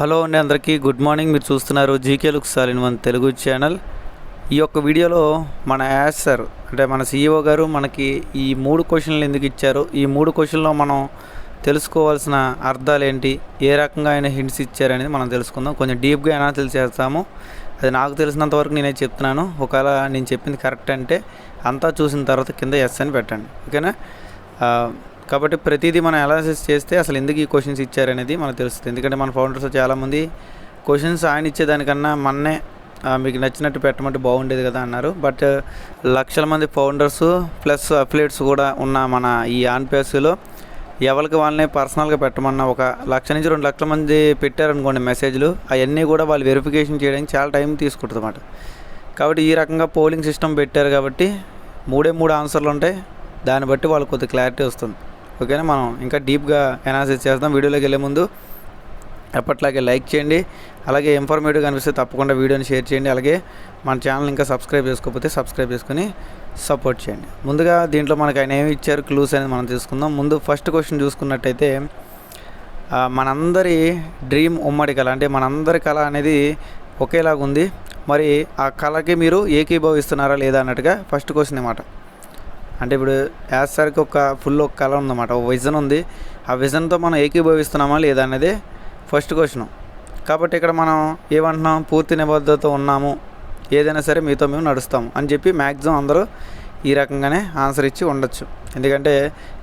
Hello అండి అందరికీ. Good morning. మీరు చూస్తున్నారు జీకే లుక్ సాలిన్ వన్ తెలుగు ఛానల్. ఈ యొక్క వీడియోలో మన యాస్ సార్ అంటే మన సీఈఓ గారు మనకి ఈ మూడు క్వశ్చన్లు ఎందుకు ఇచ్చారు? ఈ మూడు క్వశ్చన్లో మనం తెలుసుకోవాల్సిన అర్థాలు ఏంటి? ఏ రకంగా ఆయన హింట్స్ ఇచ్చారనేది మనం తెలుసుకుందాం. కొంచెం డీప్గా అనాలిసిస్ చేస్తాము. అది నాకు తెలిసినంత వరకు నేనే చెప్తున్నాను. ఒకవేళ నేను చెప్పింది కరెక్ట్ అంటే అంతా చూసిన తర్వాత కింద ఎస్ అని పెట్టండి. ఓకేనా? కాబట్టి ప్రతిదీ మనం అనాలిసిస్ చేస్తే అసలు ఎందుకు ఈ క్వశ్చన్స్ ఇచ్చారనేది మనకు తెలుస్తుంది. ఎందుకంటే మన ఫౌండర్స్ చాలామంది క్వశ్చన్స్ ఆయన ఇచ్చేదానికన్నా మన్నే మీకు నచ్చినట్టు పెట్టమంటే బాగుండేది కదా అన్నారు. బట్ లక్షల మంది ఫౌండర్స్ ప్లస్ అఫిలేట్స్ కూడా ఉన్న మన ఈ ఆన్పేస్లో ఎవరికి వాళ్ళని పర్సనల్గా పెట్టమన్న ఒక లక్ష నుంచి రెండు లక్షల మంది పెట్టారనుకోండి మెసేజ్లు అవన్నీ కూడా వాళ్ళు వెరిఫికేషన్ చేయడానికి చాలా టైం తీసుకుంటుంది అన్నమాట. కాబట్టి ఈ రకంగా పోలింగ్ సిస్టమ్ పెట్టారు కాబట్టి మూడే మూడు ఆన్సర్లు ఉంటాయి. దాన్ని బట్టి వాళ్ళకి కొద్ది క్లారిటీ వస్తుంది. ఓకేనా? మనం ఇంకా డీప్గా అనాలిసిస్ చేస్తాం వీడియోలోకి వెళ్ళే ముందు ఎప్పట్లాగే లైక్ చేయండి. అలాగే ఇన్ఫర్మేటివ్ అనిపిస్తే తప్పకుండా వీడియోని షేర్ చేయండి. అలాగే మన ఛానల్ ఇంకా సబ్స్క్రైబ్ చేసుకోకపోతే సబ్స్క్రైబ్ చేసుకుని సపోర్ట్ చేయండి. ముందుగా దీంట్లో మనకు ఆయన ఏమి ఇచ్చారు? క్లూస్ అనేది మనం తీసుకుందాం. ముందు ఫస్ట్ క్వశ్చన్ చూసుకున్నట్టయితే మనందరి డ్రీమ్ ఉమ్మడి కళ అంటే మనందరి కళ అనేది ఒకేలాగా ఉంది మరి ఆ కళకి మీరు ఏకీభవిస్తున్నారా లేదా అన్నట్టుగా ఫస్ట్ క్వశ్చన్ అనమాట అంటే ఇప్పుడు యాజ్ సార్కి ఒక ఫుల్ ఒక కళ ఉందన్నమాట. ఒక విజన్ ఉంది. ఆ విజన్తో మనం ఏకీభవిస్తున్నామా లేదా అనేది ఫస్ట్ క్వశ్చన్ కాబట్టి ఇక్కడ మనం ఏమంటున్నాం? పూర్తి నిబద్ధతతో ఉన్నాము. ఏదైనా సరే మీతో మేము నడుస్తాం అని చెప్పి మ్యాక్సిమం అందరూ ఈ రకంగానే ఆన్సర్ ఇచ్చి ఉండొచ్చు. ఎందుకంటే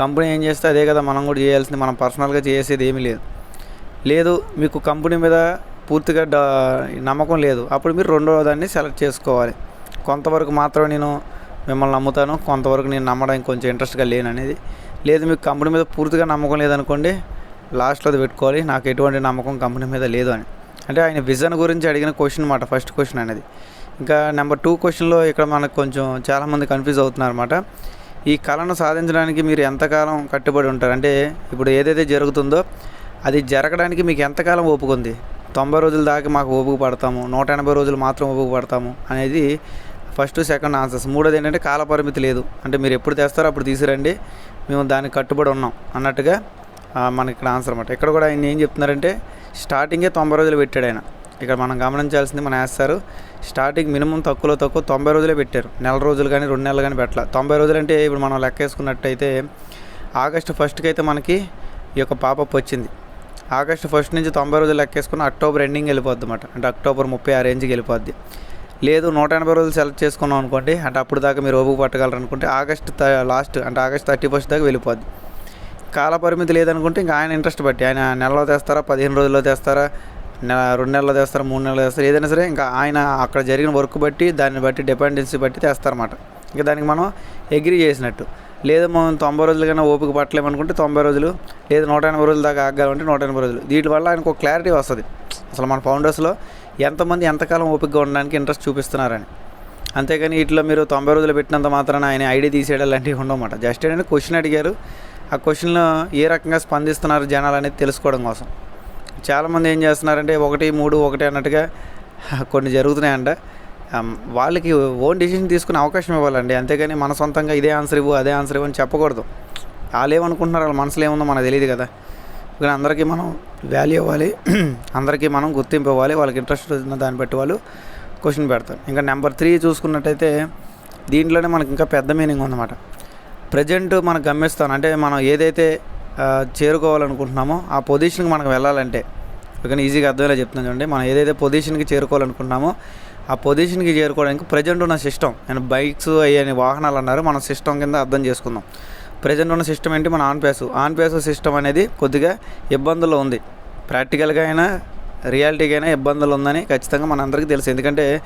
కంపెనీ ఏం చేస్తే అదే కదా మనం కూడా చేయాల్సింది. మనం పర్సనల్గా చేసేది ఏమీ లేదు. లేదు మీకు కంపెనీ మీద పూర్తిగా నమ్మకం లేదు. అప్పుడు మీరు రెండో దాన్ని సెలెక్ట్ చేసుకోవాలి. కొంతవరకు మాత్రమే నేను మిమ్మల్ని నమ్ముతాను. కొంతవరకు నేను నమ్మడానికి కొంచెం ఇంట్రెస్ట్గా లేను అనేది. లేదు మీకు కంపెనీ మీద పూర్తిగా నమ్మకం లేదనుకోండి లాస్ట్లో అది పెట్టుకోవాలి. నాకు ఎటువంటి నమ్మకం కంపెనీ మీద లేదు అని. అంటే ఆయన విజన్ గురించి అడిగిన క్వశ్చన్ అనమాట ఫస్ట్ క్వశ్చన్ అనేది. ఇంకా నెంబర్ టూ క్వశ్చన్లో ఇక్కడ మనకు కొంచెం చాలామంది కన్ఫ్యూజ్ అవుతున్నారు అనమాట ఈ కళను సాధించడానికి మీరు ఎంతకాలం కట్టుబడి ఉంటారు? అంటే ఇప్పుడు ఏదైతే జరుగుతుందో అది జరగడానికి మీకు ఎంతకాలం ఓపుకుంది తొంభై రోజుల దాకా మాకు ఓపిక పడతాము. నూట ఎనభై రోజులు మాత్రం ఓపిక పడతాము అనేది ఫస్ట్ సెకండ్ ఆన్సర్స్. మూడోది ఏంటంటే కాల పరిమితి లేదు. అంటే మీరు ఎప్పుడు తెస్తారో అప్పుడు తీసుకురండి మేము దానికి కట్టుబడి ఉన్నాం అన్నట్టుగా మనకి ఇక్కడ ఆన్సర్ అనమాట ఇక్కడ కూడా ఆయన ఏం చెప్తున్నారంటే స్టార్టింగే తొంభై రోజులు పెట్టాడు ఆయన. ఇక్కడ మనం గమనించాల్సింది మన వేస్తారు స్టార్టింగ్ మినిమం తక్కువలో తక్కువ తొంభై రోజులే పెట్టారు. నెల రోజులు కానీ రెండు నెలలు కానీ పెట్టాల. తొంభై రోజులు అంటే ఇప్పుడు మనం లెక్కేసుకున్నట్టయితే ఆగస్టు ఫస్ట్కి అయితే మనకి ఈ యొక్క పాపప్ వచ్చింది. ఆగస్టు ఫస్ట్ నుంచి తొంభై రోజులు లెక్కేసుకుని అక్టోబర్ ఎండింగ్ వెళ్ళిపోద్ది అనమాట అంటే అక్టోబర్ ముప్పై ఆ రేంజ్కి వెళ్ళిపోద్ది. లేదు నూట ఎనభై రోజులు సెలెక్ట్ చేసుకున్నాం అనుకోండి అంటే అప్పుడు దాకా మీరు ఓపిక పట్టగలరు అనుకుంటే ఆగస్ట్ లాస్ట్ అంటే ఆగస్ట్ థర్టీ ఫస్ట్ దాకా వెళ్ళిపోద్ది. కాల పరిమితి లేదనుకుంటే ఇంకా ఆయన ఇంట్రెస్ట్ బట్టి ఆయన నెలలో తెస్తారా పదిహేను రోజుల్లో తెస్తారా నెల రెండు నెలలు తెస్తారా మూడు నెలలు తెస్తారు ఏదైనా సరే ఇంకా ఆయన అక్కడ జరిగిన వర్క్ బట్టి దాన్ని బట్టి డిపెండెన్సీ బట్టి తెస్తారన్నమాట. ఇంకా దానికి మనం అగ్రి చేసినట్టు. లేదు మనం తొంభై రోజులు కన్నా ఓపిక పట్టలేమనుకుంటే తొంభై రోజులు లేదు నూట ఎనభై రోజుల దాకా ఆగాలంటే నూట ఎనభై రోజులు. వీటి వల్ల ఆయనకు ఒక క్లారిటీ వస్తుంది. అసలు మన ఫౌండర్స్లో ఎంతమంది ఎంతకాలం ఓపికగా ఉండడానికి ఇంట్రెస్ట్ చూపిస్తున్నారని. అంతేగాని వీటిలో మీరు తొంభై రోజులు పెట్టినంత మాత్రాన ఆయన ఐడి తీసేయడం లాంటివి ఉండవన్నమాట. జస్ట్ ఏంటంటే క్వశ్చన్ అడిగారు. ఆ క్వశ్చన్లో ఏ రకంగా స్పందిస్తున్నారు జనాలు అనేది తెలుసుకోవడం కోసం. చాలామంది ఏం చేస్తున్నారంటే ఒకటి మూడు ఒకటి అన్నట్టుగా కొన్ని జరుగుతున్నాయంట. వాళ్ళకి ఓన్ డిసిషన్ తీసుకునే అవకాశం ఇవ్వాలండి. అంతేగాని మన సొంతంగా ఇదే ఆన్సర్ ఇవ్వు అదే ఆన్సర్ ఇవ్వు అని చెప్పకూడదు. వాళ్ళు ఏమనుకుంటున్నారు? వాళ్ళ మనసులో ఏముందో మనకు తెలియదు కదా. కానీ అందరికీ మనం వాల్యూ ఇవ్వాలి. అందరికీ మనం గుర్తింపు ఇవ్వాలి. వాళ్ళకి ఇంట్రెస్ట్ ఉన్న దాన్ని బట్టి వాళ్ళు క్వశ్చన్ పెడతారు. ఇంకా నెంబర్ త్రీ చూసుకున్నట్టయితే దీంట్లోనే మనకి ఇంకా పెద్ద మీనింగ్ ఉందన్నమాట. ప్రజెంట్ మనకు గమ్యస్థానం అంటే మనం ఏదైతే చేరుకోవాలనుకుంటున్నామో ఆ పొజిషన్కి మనకు వెళ్ళాలంటే ఓకేనా? ఈజీగా అర్థమయ్యేలా చెప్తున్నాను చూడండి. మనం ఏదైతే పొజిషన్కి చేరుకోవాలనుకుంటున్నామో ఆ పొజిషన్కి చేరుకోవడానికి ప్రజెంట్ ఉన్న సిస్టమ్ నేను బైక్స్ అయ్యే వాహనాలు అన్నారు. మనం సిస్టమ్ కింద అర్థం చేసుకుందాం. ప్రజెంట్ ఉన్న సిస్టమ్ ఏంటి? మన on face on face system అనేది కొద్దిగా ఇబ్బందులు ఉంది. ప్రాక్టికల్గా అయినా రియాలిటీగా అయినా ఇబ్బందులు ఉందని ఖచ్చితంగా మనందరికీ తెలుసు. ఎందుకంటే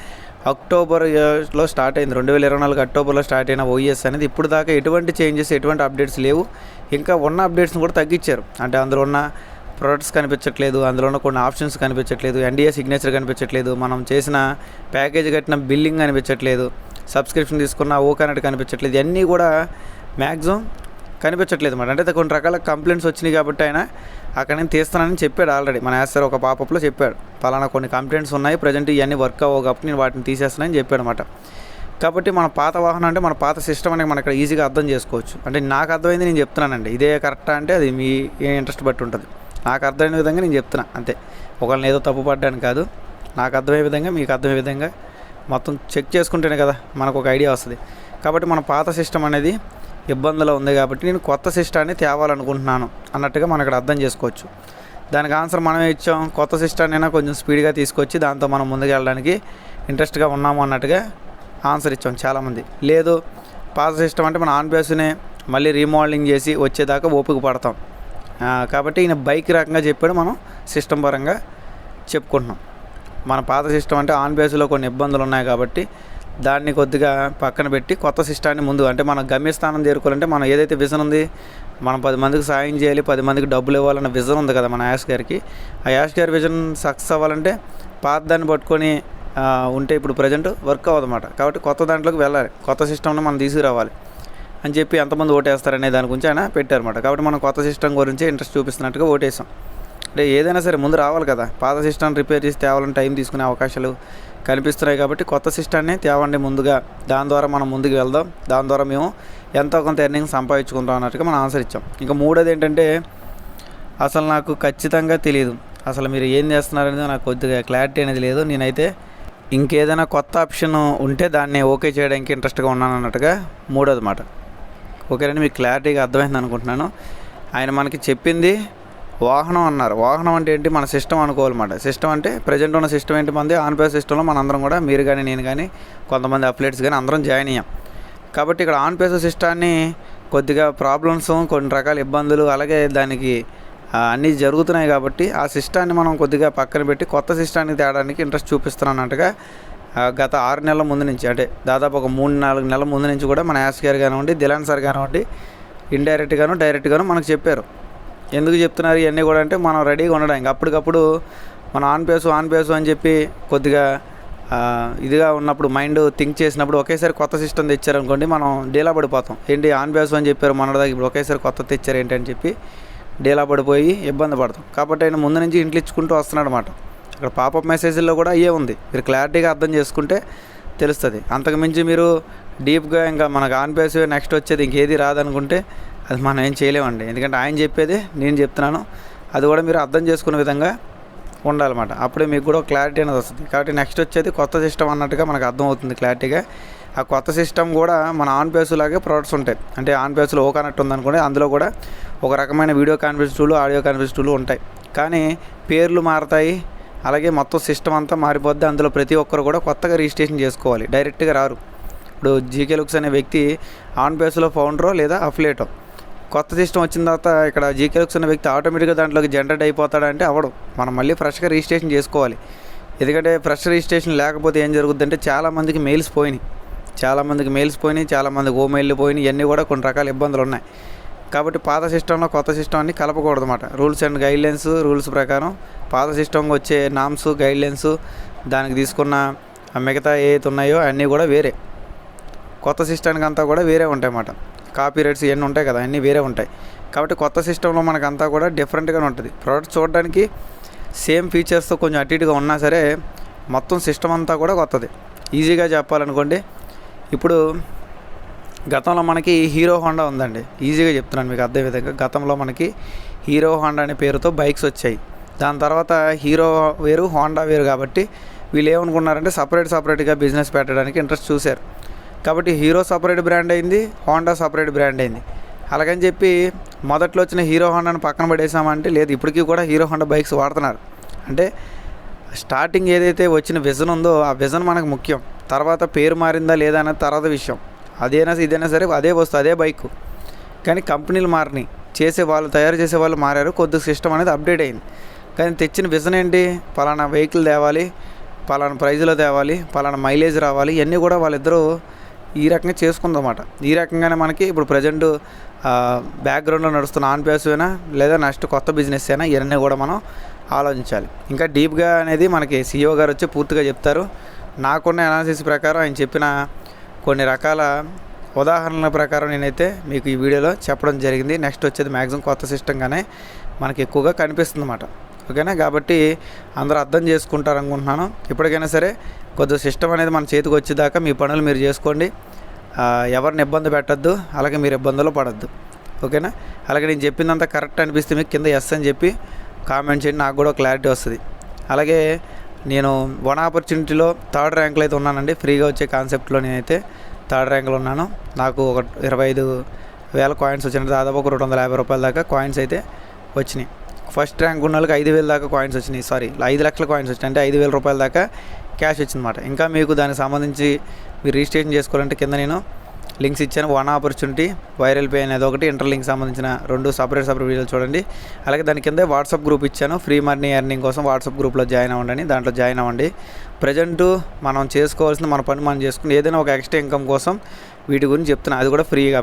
అక్టోబర్లో స్టార్ట్ అయింది. రెండు వేల ఇరవై నాలుగు అక్టోబర్లో స్టార్ట్ అయిన ఓఎస్ అనేది ఇప్పుడు దాకా ఎటువంటి చేంజెస్ ఎటువంటి అప్డేట్స్ లేవు. ఇంకా ఉన్న అప్డేట్స్ని కూడా తగ్గించారు. అంటే అందులో ఉన్న ప్రొడక్ట్స్ కనిపించట్లేదు. అందులో ఉన్న కొన్ని ఆప్షన్స్ కనిపించట్లేదు. ఎన్డీఏ సిగ్నేచర్ కనిపించట్లేదు. మనం చేసిన ప్యాకేజ్ కట్టిన బిల్లింగ్ కనిపించట్లేదు. సబ్స్క్రిప్షన్ తీసుకున్న ఓ కనెక్ట్ కనిపించట్లేదు. ఇవన్నీ కూడా మ్యాక్సిమం కనిపించట్లేదు మాట. అంటే కొన్ని రకాల కంప్లైంట్స్ వచ్చినాయి కాబట్టి ఆయన అక్కడ నేను తీస్తానని చెప్పాడు ఆల్రెడీ. మన యాసర్ ఒక పాపప్లో చెప్పాడు. పలానా కొన్ని కంప్లైంట్స్ ఉన్నాయి ప్రజెంట్ ఇవన్నీ వర్క్ అవ్వవు కాబట్టి నేను వాటిని తీసేస్తానని చెప్పాడు అనమాట కాబట్టి మన పాత వాహనం అంటే మన పాత సిస్టమ్ అనేది మనం ఇక్కడ ఈజీగా అర్థం చేసుకోవచ్చు. అంటే నాకు అర్థమైంది నేను చెప్తున్నానండి. ఇదే కరెక్టా అంటే అది మీ ఇంట్రెస్ట్ బట్టి ఉంటుంది. నాకు అర్థమైన విధంగా నేను చెప్తున్నా అంతే. ఒకళ్ళని ఏదో తప్పు పడ్డాను కాదు. నాకు అర్థమయ్యే విధంగా మీకు అర్థమయ్యే విధంగా మొత్తం చెక్ చేసుకుంటేనే కదా మనకు ఒక ఐడియా వస్తుంది. కాబట్టి మన పాత సిస్టమ్ అనేది ఇబ్బందులు ఉంది కాబట్టి నేను కొత్త సిస్టాన్ని తేవాలనుకుంటున్నాను అన్నట్టుగా మనం ఇక్కడ అర్థం చేసుకోవచ్చు. దానికి ఆన్సర్ మనమే ఇచ్చాం. కొత్త సిస్టాన్ని అయినా కొంచెం స్పీడ్గా తీసుకొచ్చి దాంతో మనం ముందుకు వెళ్ళడానికి ఇంట్రెస్ట్గా ఉన్నాము అన్నట్టుగా ఆన్సర్ ఇచ్చాం చాలామంది. లేదు పాత సిస్టమ్ అంటే మన ఆన్ బేస్నే మళ్ళీ రీమోడలింగ్ చేసి వచ్చేదాకా ఓపిక పడతాం. కాబట్టి ఈయన బైక్ రకంగా చెప్పాడు మనం సిస్టమ్ పరంగా చెప్పుకుంటున్నాం. మన పాత సిస్టమ్ అంటే ఆన్ బేస్లో కొన్ని ఇబ్బందులు ఉన్నాయి కాబట్టి దాన్ని కొద్దిగా పక్కన పెట్టి కొత్త సిస్టాన్ని ముందు అంటే మన గమ్యస్థానం చేరుకోవాలంటే మనం ఏదైతే విజన్ ఉంది మనం పది మందికి సాయం చేయాలి పది మందికి డబ్బులు ఇవ్వాలన్న విజన్ ఉంది కదా మన యాష్ గారికి. ఆ యాష్ గారి విజన్ సక్సెస్ అవ్వాలంటే పాత దాన్ని పట్టుకొని ఉంటే ఇప్పుడు ప్రజెంట్ వర్క్ అవ్వదన్నమాట. కాబట్టి కొత్త దాంట్లోకి వెళ్ళాలి. కొత్త సిస్టమ్ని మనం తీసుకురావాలి అని చెప్పి ఎంతమంది ఓటేస్తారనే దాని గురించి ఆయన పెట్టారన్నమాట. కాబట్టి మనం కొత్త సిస్టమ్ గురించి ఇంట్రెస్ట్ చూపిస్తున్నట్టుగా ఓటేసాం. అంటే ఏదైనా సరే ముందు రావాలి కదా. పాత సిస్టమ్ రిపేర్ చేసి తేవాలని టైం తీసుకునే అవకాశాలు కనిపిస్తున్నాయి కాబట్టి కొత్త సిస్టాన్ని తేవండి ముందుగా. దాని ద్వారా మనం ముందుకు వెళ్దాం. దాని ద్వారా మేము ఎంతో కొంత ఎర్నింగ్ సంపాదించుకుంటాం అన్నట్టుగా మనం ఆన్సర్ ఇచ్చాం. ఇంకా మూడోది ఏంటంటే అసలు నాకు ఖచ్చితంగా తెలియదు అసలు మీరు ఏం చేస్తున్నారనేది నాకు కొద్దిగా క్లారిటీ అనేది లేదు. నేనైతే ఇంకేదైనా కొత్త ఆప్షన్ ఉంటే దాన్ని ఓకే చేయడానికి ఇంట్రెస్ట్గా ఉన్నాను అన్నట్టుగా మూడోది మాట. ఓకేనండి మీకు క్లారిటీగా అర్థమైంది అనుకుంటున్నాను. ఆయన మనకి చెప్పింది వాహనం అన్నారు. వాహనం అంటే ఏంటి? మన సిస్టమ్ అనుకోవాలన్నమాట. సిస్టమ్ అంటే ప్రజెంట్ ఉన్న సిస్టమ్ ఏంటి మంది? ఆన్పే సిస్టంలో మన అందరం కూడా మీరు కానీ నేను కానీ కొంతమంది అప్లెట్స్ కానీ అందరం జాయిన్ అయ్యాం. కాబట్టి ఇక్కడ ఆన్పేస్ సిస్టాన్ని కొద్దిగా ప్రాబ్లమ్స్ కొన్ని రకాల ఇబ్బందులు అలాగే దానికి అన్నీ జరుగుతున్నాయి కాబట్టి ఆ సిస్టాన్ని మనం కొద్దిగా పక్కన పెట్టి కొత్త సిస్టానికి తేడానికి ఇంట్రెస్ట్ చూపిస్తున్నానంటగా ఆ, గత ఆరు నెలల ముందు నుంచి అంటే దాదాపు ఒక మూడు నాలుగు నెలల ముందు నుంచి కూడా మన యాస్ గారు కానివ్వండి దిలాన్ సార్ కానివ్వండి ఇండైరెక్ట్గాను డైరెక్ట్గాను మనకు చెప్పారు. ఎందుకు చెప్తున్నారు ఇవన్నీ కూడా అంటే మనం రెడీగా ఉండడానికి అప్పటికప్పుడు మనం ఆన్ పేసు ఆన్ పేసు అని చెప్పి కొద్దిగా ఇదిగా ఉన్నప్పుడు మైండ్ థింక్ చేసినప్పుడు ఒకేసారి కొత్త సిస్టమ్ తెచ్చారనుకోండి మనం డీలా పడిపోతాం. ఏంటి ఆన్ బేస్ అని చెప్పారు మన దగ్గర ఇప్పుడు ఒకేసారి కొత్త తెచ్చారు ఏంటి అని చెప్పి డీలా పడిపోయి ఇబ్బంది పడతాం. కాబట్టి ఆయన ముందు నుంచి ఇంట్లో ఇచ్చుకుంటూ వస్తున్నాడు అనమాట అక్కడ పాపప్ మెసేజ్లో కూడా అయ్యే ఉంది. మీరు క్లారిటీగా అర్థం చేసుకుంటే తెలుస్తుంది. అంతకుమించి మీరు డీప్గా ఇంకా మనకు ఆన్ పేస్ నెక్స్ట్ వచ్చేది ఇంకేది రాదనుకుంటే అది మనం ఏం చేయలేమండి. ఎందుకంటే ఆయన చెప్పేది నేను చెప్తున్నాను. అది కూడా మీరు అర్థం చేసుకునే విధంగా ఉండాలన్నమాట. అప్పుడే మీకు కూడా క్లారిటీ అనేది వస్తుంది. కాబట్టి నెక్స్ట్ వచ్చేది కొత్త సిస్టమ్ అన్నట్టుగా మనకు అర్థమవుతుంది క్లారిటీగా ఆ కొత్త సిస్టమ్ కూడా మన ఆన్ లాగే ప్రోడక్ట్స్ ఉంటాయి. అంటే ఆన్ పేస్లో ఓ కనెక్ట్ ఉందనుకోండి అందులో కూడా ఒక రకమైన వీడియో కాన్ఫరెన్స్ టూలు ఆడియో కాన్ఫరెన్స్ టూలు ఉంటాయి. కానీ పేర్లు మారతాయి అలాగే మొత్తం సిస్టమ్ అంతా మారిపోద్ది. అందులో ప్రతి ఒక్కరు కూడా కొత్తగా రిజిస్ట్రేషన్ చేసుకోవాలి. డైరెక్ట్గా రారు. ఇప్పుడు జీకే లుక్స్ అనే వ్యక్తి ఆన్ బేస్లో ఫౌండరో లేదా అఫిలేటో కొత్త సిస్టమ్ వచ్చిన తర్వాత ఇక్కడ జీకే ఉన్న వ్యక్తి ఆటోమేటిక్గా దాంట్లోకి జనరేట్ అయిపోతాడంటే అవడు. మనం మళ్ళీ ఫ్రెష్గా రిజిస్ట్రేషన్ చేసుకోవాలి. ఎందుకంటే ఫ్రెష్ రిజిస్ట్రేషన్ లేకపోతే ఏం జరుగుద్దంటే చాలామందికి మెయిల్స్ పోయినాయి. చాలామందికి మెయిల్స్ పోయినాయి చాలామందికి ఓ మెయిల్ పోయినాయి ఇవన్నీ కూడా కొన్ని రకాల ఇబ్బందులు ఉన్నాయి. కాబట్టి పాత సిస్టంలో కొత్త సిస్టమ్ అన్ని కలపకూడదు అనమాట రూల్స్ అండ్ గైడ్లైన్స్ రూల్స్ ప్రకారం పాత సిస్టమ్కి వచ్చే నామ్స్ గైడ్లైన్స్ దానికి తీసుకున్న మిగతా ఏవైతే ఉన్నాయో అన్నీ కూడా వేరే. కొత్త సిస్టానికి అంతా కూడా వేరే ఉంటాయి అన్నమాట కాపీ రైట్స్ ఇవన్నీ ఉంటాయి కదా అన్నీ వేరే ఉంటాయి. కాబట్టి కొత్త సిస్టంలో మనకంతా కూడా డిఫరెంట్గానే ఉంటుంది. ప్రోడక్ట్ చూడడానికి సేమ్ ఫీచర్స్తో కొంచెం అటు ఇటుగా ఉన్నా సరే మొత్తం సిస్టమ్ అంతా కూడా కొత్తది. ఈజీగా చెప్పాలనుకోండి ఇప్పుడు గతంలో మనకి హీరో హోండా ఉందండి. ఈజీగా చెప్తున్నాను మీకు అదే విధంగా. గతంలో మనకి హీరో హోండా అనే పేరుతో బైక్స్ వచ్చాయి. దాని తర్వాత హీరో వేరు హోండా వేరు కాబట్టి వీళ్ళు ఏమనుకున్నారంటే సపరేట్ సపరేట్గా బిజినెస్ పెట్టడానికి ఇంట్రెస్ట్ చూశారు. కాబట్టి హీరో సపరేట్ బ్రాండ్ అయింది హోండా సపరేట్ బ్రాండ్ అయింది. అలాగని చెప్పి మొదట్లో వచ్చిన హీరో హోండాను పక్కన పడేసామంటే లేదు ఇప్పటికీ కూడా హీరో హోండా బైక్స్ వాడుతున్నారు. అంటే స్టార్టింగ్ ఏదైతే వచ్చిన విజన్ ఉందో ఆ విజన్ మనకు ముఖ్యం. తర్వాత పేరు మారిందా లేదా అనేది తర్వాత విషయం. అదేనా ఇదైనా సరే అదే వస్తుంది అదే బైక్. కానీ కంపెనీలు మారినాయి. చేసే వాళ్ళు తయారు చేసే వాళ్ళు మారారు కొద్దిగా సిస్టమ్ అనేది అప్డేట్ అయింది. కానీ తెచ్చిన విజన్ ఏంటి? పలానా వెహికల్ తేవాలి పలానా ప్రైజ్లో తేవాలి పలానా మైలేజ్ రావాలి ఇవన్నీ కూడా వాళ్ళిద్దరూ ఈ రకంగా చేసుకుందన్నమాట. ఈ రకంగానే మనకి ఇప్పుడు ప్రజెంట్ బ్యాక్గ్రౌండ్లో నడుస్తున్న ఆన్ అయినా లేదా నెక్స్ట్ కొత్త బిజినెస్ అయినా ఇవన్నీ కూడా మనం ఆలోచించాలి. ఇంకా డీప్గా అనేది మనకి సీఈఓ గారు వచ్చి పూర్తిగా చెప్తారు. నాకున్న అనాలిసిస్ ప్రకారం ఆయన చెప్పిన కొన్ని రకాల ఉదాహరణల ప్రకారం నేనైతే మీకు ఈ వీడియోలో చెప్పడం జరిగింది. నెక్స్ట్ వచ్చేది మ్యాక్సిమం కొత్త సిస్టంగానే మనకి ఎక్కువగా కనిపిస్తుంది అన్నమాట ఓకేనా? కాబట్టి అందరూ అర్థం చేసుకుంటారు అనుకుంటున్నాను ఇప్పటికైనా సరే కొద్దిగా సిస్టమ్ అనేది మన చేతికి వచ్చేదాకా మీ పనులు మీరు చేసుకోండి. ఎవరిని ఇబ్బంది పెట్టద్దు అలాగే మీరు ఇబ్బందులు పడద్దు. ఓకేనా? అలాగే నేను చెప్పిందంతా కరెక్ట్ అనిపిస్తే మీకు కింద ఎస్ అని చెప్పి కామెంట్ చేయండి నాకు కూడా క్లారిటీ వస్తుంది. అలాగే నేను వన్ ఆపర్చునిటీలో థర్డ్ ర్యాంక్లో అయితే ఉన్నానండి. ఫ్రీగా వచ్చే కాన్సెప్ట్లో నేనైతే థర్డ్ ర్యాంక్లో ఉన్నాను. నాకు ఒక ఇరవై ఐదు వేల కాయిన్స్ వచ్చినాయి. దాదాపు ఒక రెండు వందల యాభై రూపాయల దాకా కాయిన్స్ అయితే వచ్చినాయి. ఫస్ట్ ర్యాంక్ ఉన్న వాళ్ళకి ఐదు వేల దాకా కాయిన్స్ వచ్చినాయి. సారీ ఐదు లక్షల కాయిన్స్ వచ్చినాయి. అంటే ఐదు వేల రూపాయల దాకా క్యాష్ వచ్చిందన్నమాట. ఇంకా మీకు దానికి సంబంధించి మీరు రిజిస్ట్రేషన్ చేసుకోవాలంటే కింద నేను లింక్స్ ఇచ్చాను. వన్ ఆపర్చునిటీ వైరల్ పే అనేది ఒకటి ఇంటర్ లింక్ సంబంధించిన రెండు సపరేట్ సపరేట్ వీడియోలు చూడండి. అలాగే దాని కింద వాట్సాప్ గ్రూప్ ఇచ్చాను. ఫ్రీ మనీ ఎర్నింగ్ కోసం వాట్సాప్ గ్రూప్లో జాయిన్ అవ్వండి. దాంట్లో జాయిన్ అవ్వండి. ప్రజెంట్ మనం చేసుకోవాల్సిన మన పని మనం చేసుకుని ఏదైనా ఒక ఎక్స్ట్రా ఇన్కమ్ కోసం వీటి గురించి చెప్తున్నాను అది కూడా ఫ్రీగా